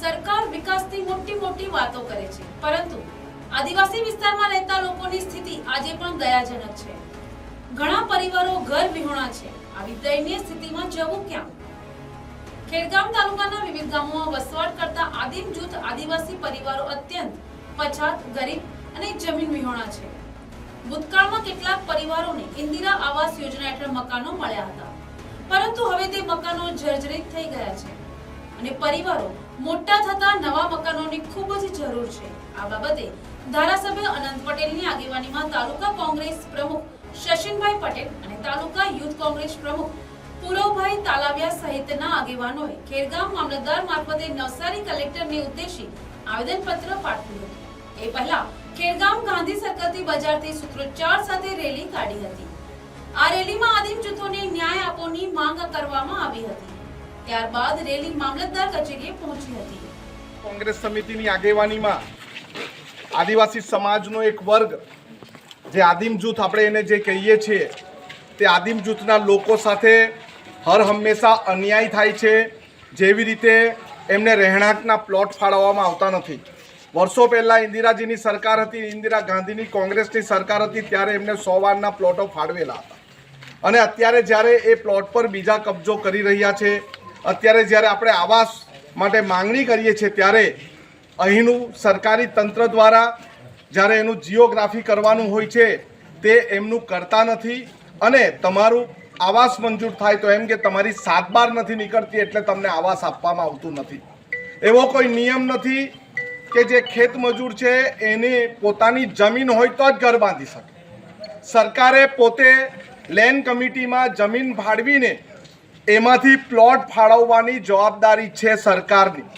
સરકાર વિકાસની મોટી મોટી વાતો કરે છે. પરંતુ આદિવાસી વિસ્તારમાં રહેતા લોકોની સ્થિતિ આજે પણ દયાજનક છે. ઘણા પરિવારો ઘર વિહોણા છે. આવી દયનીય સ્થિતિમાં જવું ક્યાં? ખેડગામ તાલુકાના વિવિધ ગામોમાં વસવાટ કરતા આદિમ જૂથ આદિવાસી પરિવારો અત્યંત પછાત, ગરીબ અને જમીન વિહોણા છે. ભૂતકાળમાં કેટલાક પરિવારોને ઇન્દિરા આવાસ યોજના હેઠળ મકાનો મળ્યા હતા. પરંતુ હવે તે મકાનો જર્જરિત થઈ ગયા છે. અને પરિવારો મોટા થતા નવા મકાનોની ખૂબ જ જરૂર છે. આ બાબતે ધારાસભ્ય અનંત પટેલની આગેવાનીમાં તાલુકા કોંગ્રેસ પ્રમુખ શશિનભાઈ પટેલ અને તાલુકા યુથ કોંગ્રેસ પ્રમુખ પુરવભાઈ તાલાવિયા સહિતના આગેવાનોએ ખેરગામ મામલતદાર મારફતે નવસારી કલેક્ટરને ઉદ્દેશી આવેદનપત્ર પાઠવ્યું હતું. એ પહેલા ખેરગામ ગાંધી સર્કલથી બજારથી સૂત્રોચ્ચાર સાથે રેલી કાઢી હતી. આ રેલીમાં આદિમ જૂથોને ન્યાય આપવાની માંગ કરવામાં આવી હતી. ત્યારબાદ રેલી મામલતદાર કચેરીએ પહોંચી હતી. કોંગ્રેસ સમિતિની આગેવાનીમાં આદિવાસી સમાજનો એક વર્ગ, જે આદિમ જૂથ આપણે એને જે કહીએ છીએ, તે આદિમ જૂથના લોકો સાથે હર હંમેશા અન્યાય થાય છે, જેવી રીતે એમને રહેણાંકના પ્લોટ ફાળવવામાં આવતા નથી. વર્ષો પહેલાં ઇન્દિરાજીની સરકાર હતી, ઇન્દિરા ગાંધીની કોંગ્રેસની સરકાર હતી, ત્યારે એમને સો વારના પ્લોટો ફાળવેલા હતા. અને અત્યારે જ્યારે એ પ્લોટ પર બીજા કબજો કરી રહ્યા છે અત્યારે જ્યારે આપણે આવાસ માટે માંગણી કરીએ છીએ, ત્યારે અહીંનું સરકારી તંત્ર દ્વારા જ્યારે એનું જીઓગ્રાફી કરવાનું હોય છે, તે એમનું કરતા નથી. અને તમારું આવાસ મંજૂર થાય તો એમ કે તમારી સાત બાર નથી નીકળતી એટલે તમને આવાસ આપવામાં આવતું નથી. એવો કોઈ નિયમ નથી કે જે ખેત મજૂર છે, એને પોતાની જમીન હોય તો જ ઘર બાંધી શકે. સરકારે પોતે લેન્ડ કમિટીમાં જમીન ફાળવીને એમાંથી પ્લોટ ફાળવવાની જવાબદારી છે સરકારની.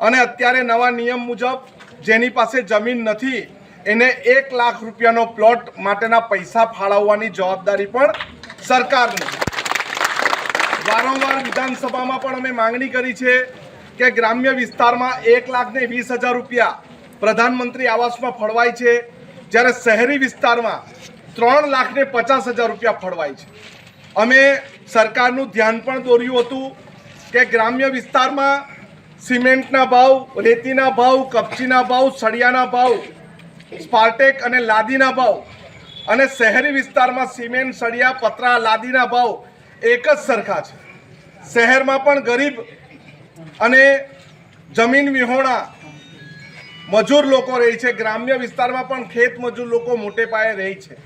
અને અત્યારે નવા નિયમ મુજબ જેની પાસે જમીન નથી, એને એક લાખ રૂપિયાનો પ્લોટ માટેના પૈસા ફાળવવાની જવાબદારી પણ સરકારની. વારંવાર વિધાનસભામાં પણ અમે માંગણી કરી છે કે ગ્રામ્ય વિસ્તારમાં એક લાખ ને વીસ હજાર રૂપિયા પ્રધાનમંત્રી આવાસમાં ફળવાય છે, જ્યારે શહેરી વિસ્તારમાં ત્રણ લાખ ને પચાસ હજાર રૂપિયા ફળવાય છે. અમે સરકારનું ધ્યાન પણ દોર્યું હતું કે ગ્રામ્ય વિસ્તારમાં સિમેન્ટના ભાવ, રેતીના ભાવ, કપચીના ભાવ, સળિયાના ભાવ, સ્પાર્ટેક અને લાદીના ભાવ અને શહેરી વિસ્તારમાં સિમેન્ટ, સળિયા, પતરા, લાદીના ભાવ એક જ સરખા છે. શહેરમાં પણ ગરીબ અને જમીન વિહોણા મજૂર લોકો રહે છે. ગ્રામ્ય વિસ્તારમાં પણ ખેત મજૂર લોકો મોટે પાયે રહે છે.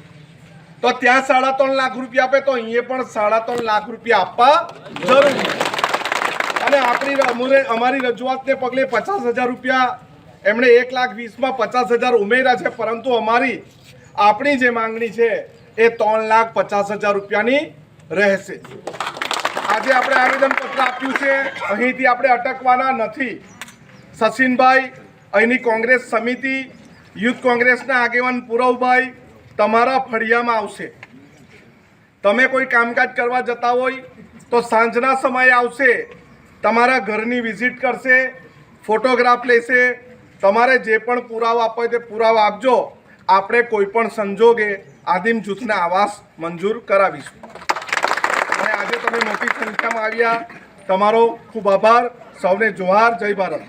તો ત્યાં સાડા ત્રણ લાખ રૂપિયા આપે તો અહીંયા પણ સાડા ત્રણ લાખ રૂપિયા આપવા જરૂરી. અને આપણી અમારી રજૂઆતને પગલે પચાસ હજાર રૂપિયા એમણે એક લાખ વીસમાં પચાસ હજાર ઉમેર્યા છે, પરંતુ અમારી, આપણી જે માંગણી છે એ ત્રણ લાખ પચાસ હજાર રૂપિયાની રહેશે આજે આપણે આવેદનપત્ર આપ્યું છે, અહીંથી આપણે અટકવાના નથી સચિનભાઈ, અહીંની કોંગ્રેસ સમિતિ, યુથ કોંગ્રેસના આગેવાન પુરવભાઈ તમારા ફળિયામાં આવશે. તમે કોઈ કામકાજ કરવા જતા હોય તો સાંજના સમયે આવશે, તમારા ઘરની વિઝિટ કરશે, ફોટોગ્રાફ લેશે, તમારે જે પણ પુરાવા આપવા તે પુરાવા આપજો. આપણે કોઈ પણ સંજોગે આદિમ જૂથના આવાસ મંજૂર કરાવીશું. અને આજે તમે મોટી સંખ્યામાં આવ્યા. તમારો ખૂબ આભાર. સૌને જોહાર. જય ભારત.